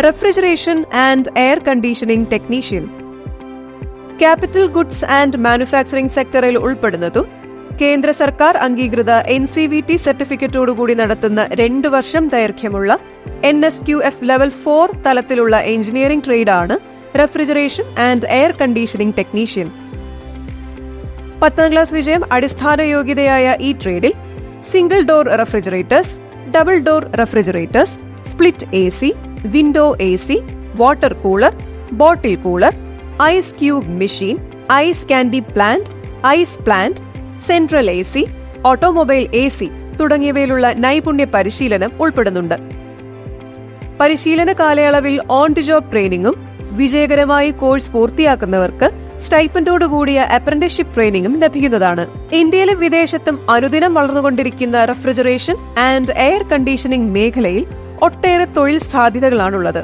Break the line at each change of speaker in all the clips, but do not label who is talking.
Refrigeration and air conditioning technician capital goods and manufacturing സെക്ടറിൽ ഉൾപ്പെടുന്നതും കേന്ദ്ര സർക്കാർ അംഗീകൃത എൻ സി വി ടി സർട്ടിഫിക്കറ്റോടുകൂടി നടത്തുന്ന രണ്ട് വർഷം ദൈർഘ്യമുള്ള N S Q F level four തലത്തിലുള്ള engineering ട്രേഡാണ് refrigeration and air conditioning technician പത്താം ക്ലാസ് വിജയം അടിസ്ഥാന യോഗ്യതയായ ഈ ട്രേഡിൽ single door refrigerators double door refrigerators split A C window A C water cooler bottle cooler ice cube machine ice candy plant ice plant central A C automobile A C തുടങ്ങിയവയിലുള്ള നൈപുണ്യ പരിശീലനം ഉൾപ്പെടുന്നുണ്ട്. പരിശീലന കാലയളവിൽ on to job ട്രെയിനിങ്ങും വിജയകരമായി course പൂർത്തിയാക്കുന്നവർക്ക് സ്റ്റൈപ്പൻഡോട് കൂടിയ apprenticeship ട്രെയിനിങ്ങും ലഭിക്കുന്നതാണ്. ഇന്ത്യയിലും വിദേശത്തും അനുദിനം വളർന്നുകൊണ്ടിരിക്കുന്ന റെഫ്രിജറേഷൻ ആൻഡ് എയർ കണ്ടീഷനിംഗ് മേഖലയിൽ ഒട്ടേറെ തൊഴിൽ സാധ്യതകളാണുള്ളത്.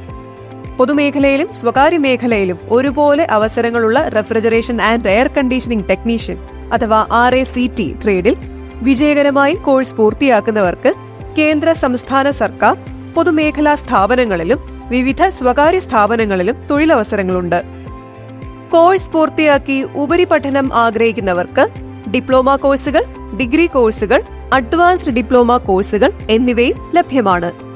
പൊതുമേഖലയിലും സ്വകാര്യ മേഖലയിലും ഒരുപോലെ അവസരങ്ങളുള്ള refrigeration and air conditioning technician അഥവാ ആർ എ സി ടി ട്രേഡിൽ വിജയകരമായി കോഴ്സ് പൂർത്തിയാക്കുന്നവർക്ക് കേന്ദ്ര സംസ്ഥാന സർക്കാർ പൊതുമേഖലാ സ്ഥാപനങ്ങളിലും വിവിധ സ്വകാര്യ സ്ഥാപനങ്ങളിലും തൊഴിലവസരങ്ങളുണ്ട്. കോഴ്സ് പൂർത്തിയാക്കി ഉപരിപഠനം ആഗ്രഹിക്കുന്നവർക്ക് ഡിപ്ലോമ കോഴ്സുകൾ ഡിഗ്രി കോഴ്സുകൾ അഡ്വാൻസ്ഡ് ഡിപ്ലോമ കോഴ്സുകൾ എന്നിവയും ലഭ്യമാണ്.